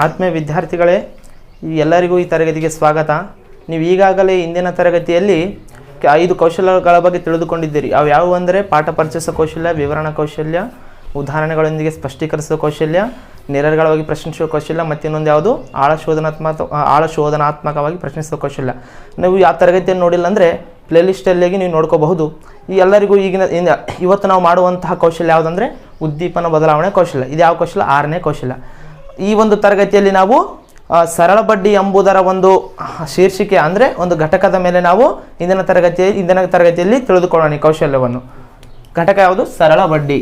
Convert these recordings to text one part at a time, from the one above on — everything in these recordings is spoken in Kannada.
ಆತ್ಮೀಯ ವಿದ್ಯಾರ್ಥಿಗಳೇ ಎಲ್ಲರಿಗೂ ಈ ತರಗತಿಗೆ ಸ್ವಾಗತ. ನೀವು ಈಗಾಗಲೇ ಇಂದಿನ ತರಗತಿಯಲ್ಲಿ ಐದು ಕೌಶಲ್ಯಗಳ ಬಗ್ಗೆ ತಿಳಿದುಕೊಂಡಿದ್ದೀರಿ. ಅವು ಯಾವುವು ಅಂದರೆ ಪಾಠ ಪರಿಚಯಿಸೋ ಕೌಶಲ್ಯ, ವಿವರಣಾ ಕೌಶಲ್ಯ, ಉದಾಹರಣೆಗಳೊಂದಿಗೆ ಸ್ಪಷ್ಟೀಕರಿಸುವ ಕೌಶಲ್ಯ ನಿರರ್ಗಳವಾಗಿ ಪ್ರಶ್ನಿಸುವ ಕೌಶಲ್ಯ ಮತ್ತು ಇನ್ನೊಂದು ಯಾವುದು? ಆಳ ಶೋಧನಾತ್ಮಕ ಆಳ ಶೋಧನಾತ್ಮಕವಾಗಿ ಪ್ರಶ್ನಿಸುವ ಕೌಶಲ್ಯ. ನೀವು ಯಾವ ತರಗತಿಯನ್ನು ನೋಡಿಲ್ಲ ಅಂದರೆ ಪ್ಲೇಲಿಸ್ಟಲ್ಲಿಗೆ ನೀವು ನೋಡ್ಕೋಬಹುದು. ಈ ಎಲ್ಲರಿಗೂ ಈಗಿನ ಇವತ್ತು ನಾವು ಮಾಡುವಂತಹ ಕೌಶಲ್ಯ ಯಾವುದಂದರೆ ಉದ್ದೀಪನ ಬದಲಾವಣೆ ಕೌಶಲ್ಯ. ಇದು ಯಾವ ಕೌಶಲ್ಯ? ಆರನೇ ಕೌಶಲ್ಯ. ಈ ಒಂದು ತರಗತಿಯಲ್ಲಿ ನಾವು ಸರಳ ಬಡ್ಡಿ ಎಂಬುದರ ಒಂದು ಶೀರ್ಷಿಕೆ ಅಂದರೆ ಒಂದು ಘಟಕದ ಮೇಲೆ ನಾವು ಇಂದಿನ ತರಗತಿ ಇಂದಿನ ತರಗತಿಯಲ್ಲಿ ತಿಳಿದುಕೊಳ್ಳೋಣ ಕೌಶಲ್ಯವನ್ನು. ಘಟಕ ಯಾವುದು? ಸರಳ ಬಡ್ಡಿ.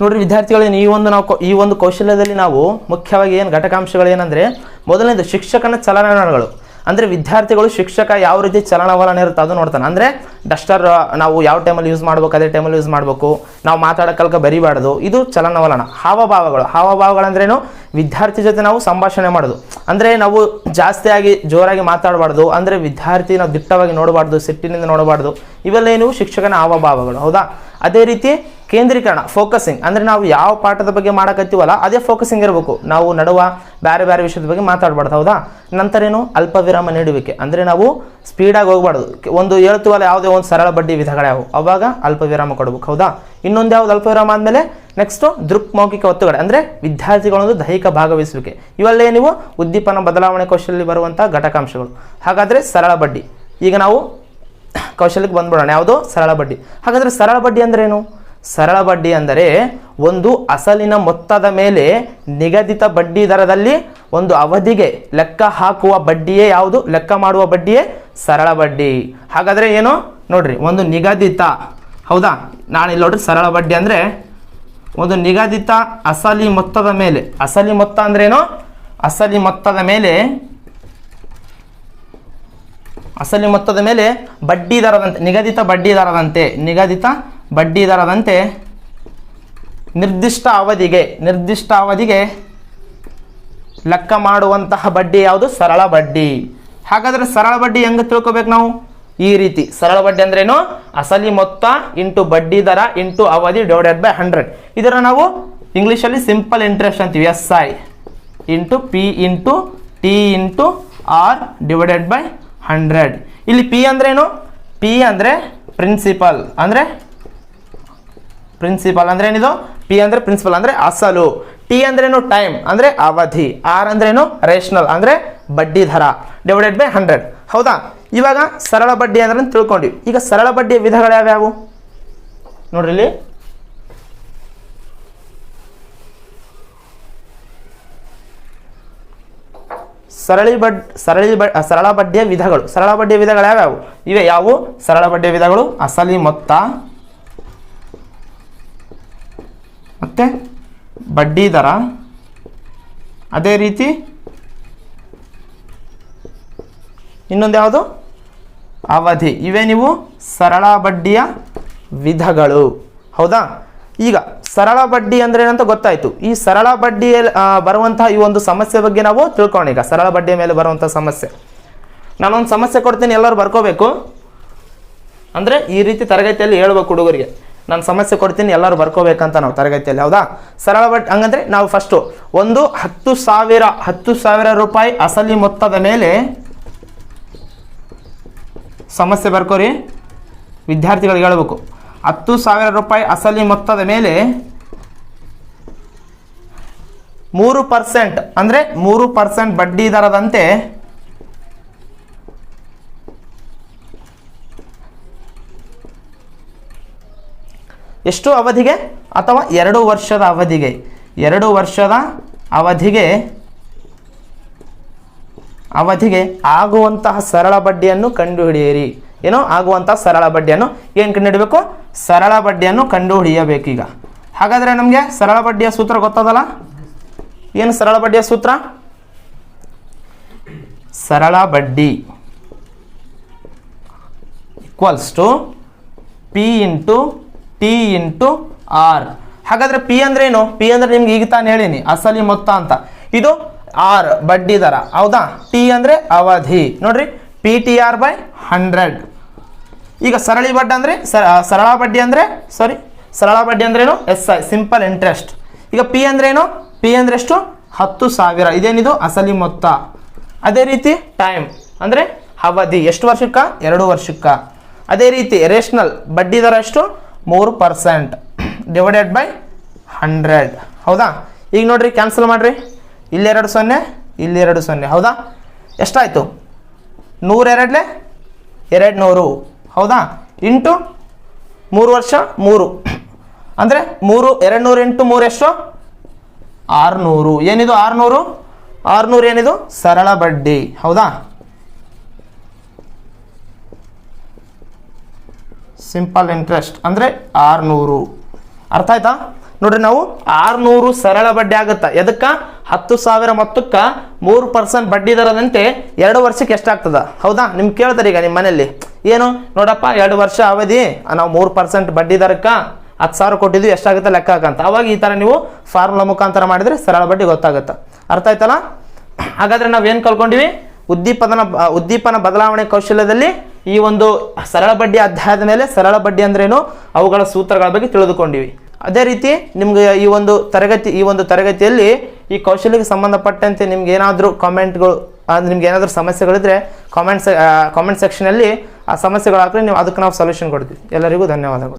ನೋಡಿರಿ ವಿದ್ಯಾರ್ಥಿಗಳೇನು ಈ ಒಂದು ನಾವು ಈ ಒಂದು ಕೌಶಲ್ಯದಲ್ಲಿ ನಾವು ಮುಖ್ಯವಾಗಿ ಏನು ಘಟಕಾಂಶಗಳು ಏನಂದರೆ ಮೊದಲನೇದು ಶಿಕ್ಷಕನ ಚಲನವಲನಗಳು. ಅಂದರೆ ವಿದ್ಯಾರ್ಥಿಗಳು ಶಿಕ್ಷಕ ಯಾವ ರೀತಿ ಚಲನವಲನ ಇರುತ್ತೆ ಅದು ನೋಡ್ತಾನೆ. ಅಂದರೆ ಡಸ್ಟರ್ ನಾವು ಯಾವ ಟೈಮಲ್ಲಿ ಯೂಸ್ ಮಾಡಬೇಕು, ಅದೇ ಟೈಮಲ್ಲಿ ಯೂಸ್ ಮಾಡಬೇಕು. ನಾವು ಮಾತಾಡೋಕ್ಕಲ್ಕ ಬರಿಬಾರ್ದು. ಇದು ಚಲನವಲನ. ಹಾವಭಾವಗಳು. ಹಾವಭಾವಗಳಂದ್ರೇನು ವಿದ್ಯಾರ್ಥಿ ಜೊತೆ ನಾವು ಸಂಭಾಷಣೆ ಮಾಡೋದು. ಅಂದರೆ ನಾವು ಜಾಸ್ತಿಯಾಗಿ ಜೋರಾಗಿ ಮಾತಾಡಬಾರ್ದು. ಅಂದರೆ ವಿದ್ಯಾರ್ಥಿ ನಾವು ದಿಟ್ಟವಾಗಿ ನೋಡಬಾರ್ದು, ಸಿಟ್ಟಿನಿಂದ ನೋಡಬಾರ್ದು. ಇವೆಲ್ಲ ಏನು? ಶಿಕ್ಷಕನ ಹಾವಭಾವಗಳು. ಹೌದಾ? ಅದೇ ರೀತಿ ಕೇಂದ್ರೀಕರಣ ಫೋಕಸಿಂಗ್ ಅಂದರೆ ನಾವು ಯಾವ ಪಾಠದ ಬಗ್ಗೆ ಮಾಡಕತ್ತೀವಲ್ಲ, ಅದೇ ಫೋಕಸಿಂಗ್ ಇರಬೇಕು. ನಾವು ನಡುವ ಬೇರೆ ಬೇರೆ ವಿಷಯದ ಬಗ್ಗೆ ಮಾತಾಡಬಾರ್ದು, ಹೌದಾ? ನಂತರ ಏನು ಅಲ್ಪ ವಿರಾಮ ನೀಡುವಿಕೆ. ಅಂದರೆ ನಾವು ಸ್ಪೀಡಾಗಿ ಹೋಗ್ಬಾರ್ದು. ಒಂದು ಹೇಳ್ತೀವಲ್ಲ, ಯಾವುದೇ ಒಂದು ಸರಳ ಬಡ್ಡಿ ವಿಧಗಳ್ಯಾವು ಅವಾಗ ಅಲ್ಪ ವಿರಾಮ ಕೊಡ್ಬೇಕು, ಹೌದಾ? ಇನ್ನೊಂದು ಯಾವ್ದು ಅಲ್ಪ ವಿರಾಮ ಆದಮೇಲೆ ನೆಕ್ಸ್ಟು ದೃಕ್ಮೌಖಿಕ ಒತ್ತುಗಡೆ ಅಂದರೆ ವಿದ್ಯಾರ್ಥಿಗಳೊಂದು ದೈಹಿಕ ಭಾಗವಹಿಸುವಿಕೆ ಇವೆಲ್ಲೇ ನೀವು ಉದ್ದೀಪನ ಬದಲಾವಣೆ ಕೌಶಲ್ಯ ಬರುವಂಥ ಘಟಕಾಂಶಗಳು. ಹಾಗಾದರೆ ಸರಳ ಬಡ್ಡಿ. ಈಗ ನಾವು ಕೌಶಲ್ಯಕ್ಕೆ ಬಂದ್ಬಿಡೋಣ. ಯಾವುದು? ಸರಳ ಬಡ್ಡಿ. ಹಾಗಾದರೆ ಸರಳ ಬಡ್ಡಿ ಅಂದ್ರೇನು ಸರಳ ಬಡ್ಡಿ ಅಂದರೆ ಒಂದು ಅಸಲಿನ ಮೊತ್ತದ ಮೇಲೆ ನಿಗದಿತ ಬಡ್ಡಿ ದರದಲ್ಲಿ ಒಂದು ಅವಧಿಗೆ ಲೆಕ್ಕ ಹಾಕುವ ಬಡ್ಡಿಯೇ ಯಾವುದು? ಲೆಕ್ಕ ಮಾಡುವ ಬಡ್ಡಿಯೇ ಸರಳ ಬಡ್ಡಿ. ಹಾಗಾದರೆ ಏನು? ನೋಡ್ರಿ, ಒಂದು ನಿಗದಿತ, ಹೌದಾ? ನಾನು ಇಲ್ಲಿ ನೋಡ್ರಿ ಸರಳ ಬಡ್ಡಿ ಅಂದರೆ ಒಂದು ನಿಗದಿತ ಅಸಲಿ ಮೊತ್ತದ ಮೇಲೆ, ಅಸಲಿ ಮೊತ್ತ ಅಂದ್ರೇನು ಅಸಲಿ ಮೊತ್ತದ ಮೇಲೆ, ಅಸಲಿ ಮೊತ್ತದ ಮೇಲೆ ಬಡ್ಡಿ ದರದಂತೆ, ನಿಗದಿತ ಬಡ್ಡಿ ದರದಂತೆ, ನಿಗದಿತ ಬಡ್ಡಿ ದರದಂತೆ ನಿರ್ದಿಷ್ಟ ಅವಧಿಗೆ ನಿರ್ದಿಷ್ಟ ಅವಧಿಗೆ ಲೆಕ್ಕ ಮಾಡುವಂತಹ ಬಡ್ಡಿ ಯಾವುದು? ಸರಳ ಬಡ್ಡಿ. ಹಾಗಾದರೆ ಸರಳ ಬಡ್ಡಿ ಹೆಂಗೆ ತಿಳ್ಕೊಬೇಕು ನಾವು? ಈ ರೀತಿ. ಸರಳ ಬಡ್ಡಿ ಅಂದ್ರೇನು? ಅಸಲಿ ಮೊತ್ತ ಇಂಟು ಬಡ್ಡಿ ದರ ಇಂಟು ಅವಧಿ ಡಿವೈಡೆಡ್ ಬೈ ಹಂಡ್ರೆಡ್ ಇದರ ನಾವು ಇಂಗ್ಲೀಷಲ್ಲಿ ಸಿಂಪಲ್ ಇಂಟ್ರೆಸ್ಟ್ ಅಂತೀವಿ S I into P into T into R divided by hundred ಇಲ್ಲಿ ಪಿ ಅಂದ್ರೇನು? ಪಿ ಅಂದರೆ ಪ್ರಿನ್ಸಿಪಲ್ ಅಂದರೆ ಪ್ರಿನ್ಸಿಪಲ್ ಅಂದ್ರೆ ಏನಿದು? ಪಿ ಅಂದ್ರೆ ಪ್ರಿನ್ಸಿಪಲ್ ಅಂದ್ರೆ ಅಸಲು. ಟಿ ಅಂದ್ರೇನು ಟೈಮ್ ಅಂದ್ರೆ ಅವಧಿ. ಆರ್ ಅಂದ್ರೇನು ರೇಷನಲ್ ಅಂದ್ರೆ ಬಡ್ಡಿ ದರ ಡಿವೈಡೆಡ್ ಬೈ ಹಂಡ್ರೆಡ್ ಹೌದಾ? ಇವಾಗ ಸರಳ ಬಡ್ಡಿ ಅಂದ್ರೆ ತಿಳ್ಕೊಂಡ್ವಿ. ಈಗ ಸರಳ ಬಡ್ಡಿಯ ವಿಧಗಳು ಯಾವ್ಯಾವು? ನೋಡ್ರಿ ಇಲ್ಲಿ. ಸರಳಿ ಬಡ್ ಸರಳಿ ಬಡ್ ಸರಳ ಬಡ್ಡಿಯ ವಿಧಗಳು. ಸರಳ ಬಡ್ಡಿಯ ವಿಧಗಳು ಯಾವ್ಯಾವು? ಇವೆ ಯಾವುವು ಸರಳ ಬಡ್ಡಿಯ ವಿಧಗಳು ಅಸಲಿ ಮೊತ್ತ. ಮತ್ತು ಬಡ್ಡಿ ದರ, ಅದೇ ರೀತಿ ಇನ್ನೊಂದು ಯಾವುದು? ಅವಧಿ. ಇವೇ ನೀವು ಸರಳ ಬಡ್ಡಿಯ ವಿಧಗಳು. ಹೌದಾ? ಈಗ ಸರಳ ಬಡ್ಡಿ ಅಂದ್ರೆ ಏನಂತ ಗೊತ್ತಾಯಿತು. ಈ ಸರಳ ಬಡ್ಡಿಯಲ್ಲಿ ಬರುವಂತಹ ಈ ಒಂದು ಸಮಸ್ಯೆ ಬಗ್ಗೆ ನಾವು ತಿಳ್ಕೊಳ್ಳೋಣ ಈಗ. ಸರಳ ಬಡ್ಡಿಯ ಮೇಲೆ ಬರುವಂತಹ ಸಮಸ್ಯೆ. ನಾನೊಂದು ಸಮಸ್ಯೆ ಕೊಡ್ತೀನಿ, ಎಲ್ಲರೂ ಬರ್ಕೋಬೇಕು. ಅಂದರೆ ಈ ರೀತಿ ತರಗತಿಯಲ್ಲಿ ಹೇಳ್ಬೇಕು ಹುಡುಗರಿಗೆ. ನಾನು ಸಮಸ್ಯೆ ಕೊಡ್ತೀನಿ, ಎಲ್ಲರೂ ಬರ್ಕೋಬೇಕಂತ ನಾವು ತರಗತಿಯಲ್ಲಿ, ಹೌದಾ? ಸರಳ ಬಟ್ ಹಂಗಂದ್ರೆ ನಾವು ಫಸ್ಟು ಒಂದು ಹತ್ತು ಸಾವಿರ ಹತ್ತು ಸಾವಿರ ರೂಪಾಯಿ ಅಸಲಿ ಮೊತ್ತದ ಮೇಲೆ ಸಮಸ್ಯೆ ಬರ್ಕೋರಿ. ವಿದ್ಯಾರ್ಥಿಗಳಿಗೆ ಹೇಳಬೇಕು. ಹತ್ತು ಸಾವಿರ ರೂಪಾಯಿ ಅಸಲಿ ಮೊತ್ತದ ಮೇಲೆ ಮೂರು ಪರ್ಸೆಂಟ್ ಅಂದರೆ ಮೂರು ಪರ್ಸೆಂಟ್ ಬಡ್ಡಿ ದರದಂತೆ ಎಷ್ಟು ಅವಧಿಗೆ ಅಥವಾ ಎರಡು ವರ್ಷದ ಅವಧಿಗೆ? ಎರಡು ವರ್ಷದ ಅವಧಿಗೆ ಅವಧಿಗೆ ಆಗುವಂತಹ ಸರಳ ಬಡ್ಡಿಯನ್ನು ಕಂಡುಹಿಡಿಯಿರಿ. ಏನೋ ಆಗುವಂತಹ ಸರಳ ಬಡ್ಡಿಯನ್ನು. ಏನು ಕಂಡುಹಿಡಬೇಕು? ಸರಳ ಬಡ್ಡಿಯನ್ನು ಕಂಡುಹಿಡಿಯಬೇಕೀಗ ಹಾಗಾದರೆ ನಮಗೆ ಸರಳ ಬಡ್ಡಿಯ ಸೂತ್ರ ಗೊತ್ತದಲ್ಲ? ಏನು ಸರಳ ಬಡ್ಡಿಯ ಸೂತ್ರ? ಸರಳ ಬಡ್ಡಿ equals to P into T into R ಹಾಗಾದ್ರೆ ಪಿ ಅಂದ್ರೆ ಏನು? ಪಿ ಅಂದ್ರೆ ನಿಮ್ಗೆ ಈಗ ತಾನು ಹೇಳೀನಿ, ಅಸಲಿ ಮೊತ್ತ ಅಂತ. ಇದು ಆರ್ ಬಡ್ಡಿ ದರ. ಹೌದಾ? ಟಿ ಅಂದ್ರೆ ಅವಧಿ. ನೋಡ್ರಿ P T R by hundred ಈಗ ಸರಳಿ ಬಡ್ಡಿ ಅಂದರೆ ಸರಳ ಬಡ್ಡಿ ಅಂದರೆ ಸಾರಿ ಸರಳ ಬಡ್ಡಿ ಅಂದ್ರೇನು ಎಸ್ ಐ ಸಿಂಪಲ್ ಇಂಟ್ರೆಸ್ಟ್ ಈಗ ಪಿ ಅಂದ್ರೇನು ಪಿ ಅಂದ್ರೆ ಎಷ್ಟು? ಹತ್ತು ಸಾವಿರ. ಇದೇನಿದು? ಅಸಲಿ ಮೊತ್ತ. ಅದೇ ರೀತಿ ಟೈಮ್ ಅಂದರೆ ಅವಧಿ. ಎಷ್ಟು ವರ್ಷಕ್ಕ? ಎರಡು ವರ್ಷಕ್ಕ. ಅದೇ ರೀತಿ ರೇಷನಲ್ ಬಡ್ಡಿ ದರ ಎಷ್ಟು? ಮೂರು ಪರ್ಸೆಂಟ್ ಡಿವೈಡೆಡ್ ಬೈ ಹಂಡ್ರೆಡ್ ಹೌದಾ? ಈಗ ನೋಡ್ರಿ ಕ್ಯಾನ್ಸಲ್ ಮಾಡಿರಿ. ಇಲ್ಲೆರಡು ಸೊನ್ನೆ, ಇಲ್ಲಿ ಎರಡು ಸೊನ್ನೆ. ಹೌದಾ? ಎಷ್ಟಾಯಿತು? ನೂರೆರಡಲೆ ಎರಡು ನೂರು ಹೌದಾ? ಇಂಟು ಮೂರು ವರ್ಷ ಮೂರು. ಅಂದರೆ ಮೂರು ಎರಡು ನೂರು ಇಂಟು ಮೂರು ಎಷ್ಟು? ಆರುನೂರು. ಏನಿದು ಆರುನೂರು? ಆರುನೂರು ಏನಿದು? ಸರಳ ಬಡ್ಡಿ. ಹೌದಾ? ಸಿಂಪಲ್ ಇಂಟ್ರೆಸ್ಟ್ ಅಂದರೆ ಆರುನೂರು. ಅರ್ಥ ಆಯ್ತಾ? ನೋಡ್ರಿ ನಾವು ಆರುನೂರು ಸರಳ ಬಡ್ಡಿ ಆಗುತ್ತೆ? ಎದಕ್ಕೆ? ಹತ್ತು ಸಾವಿರ ಮೊತ್ತಕ್ಕೆ ಮೂರು ಪರ್ಸೆಂಟ್ ಬಡ್ಡಿ ದರದಂತೆ ಎರಡು ವರ್ಷಕ್ಕೆ ಎಷ್ಟಾಗ್ತದ? ಹೌದಾ? ನಿಮ್ಗೆ ಕೇಳ್ತಾರೆ ಈಗ ನಿಮ್ಮ ಮನೆಯಲ್ಲಿ. ಏನು? ನೋಡಪ್ಪ, ಎರಡು ವರ್ಷ ಅವಧಿ. ನಾವು ಮೂರು ಪರ್ಸೆಂಟ್ ಬಡ್ಡಿ ದರಕ್ಕೆ ಹತ್ತು ಸಾವಿರ ಕೊಟ್ಟಿದ್ದು ಎಷ್ಟಾಗುತ್ತೆ ಲೆಕ್ಕ ಹಾಕಂತ. ಅವಾಗ ಈ ಥರ ನೀವು ಫಾರ್ಮುಲಾ ಮುಖಾಂತರ ಮಾಡಿದರೆ ಸರಳ ಬಡ್ಡಿ ಗೊತ್ತಾಗುತ್ತೆ. ಅರ್ಥ ಆಯ್ತಲ್ಲ? ಹಾಗಾದ್ರೆ ನಾವೇನು ಕಲ್ಕೊಂಡಿವಿ ಉದ್ದೀಪನ ಉದ್ದೀಪನ ಬದಲಾವಣೆ ಕೌಶಲ್ಯದಲ್ಲಿ ಈ ಒಂದು ಸರಳ ಬಡ್ಡಿ ಅಧ್ಯಾಯದ ಮೇಲೆ ಸರಳ ಬಡ್ಡಿ ಅಂದ್ರೇನು? ಅವುಗಳ ಸೂತ್ರಗಳ ಬಗ್ಗೆ ತಿಳಿದುಕೊಂಡಿವಿ. ಅದೇ ರೀತಿ ನಿಮ್ಗೆ ಈ ಒಂದು ತರಗತಿ, ಈ ಒಂದು ತರಗತಿಯಲ್ಲಿ ಈ ಕೌಶಲ್ಯಕ್ಕೆ ಸಂಬಂಧಪಟ್ಟಂತೆ ನಿಮ್ಗೆ ಏನಾದರೂ ಕಾಮೆಂಟ್ಗಳು ನಿಮ್ಗೆ ಏನಾದರೂ ಸಮಸ್ಯೆಗಳಿದ್ರೆ ಕಾಮೆಂಟ್ಸ್ ಕಾಮೆಂಟ್ ಸೆಕ್ಷನಲ್ಲಿ ಆ ಸಮಸ್ಯೆಗಳು ನೀವು ಅದಕ್ಕೆ ನಾವು ಸೊಲ್ಯೂಷನ್ ಕೊಡ್ತೀವಿ. ಎಲ್ಲರಿಗೂ ಧನ್ಯವಾದಗಳು.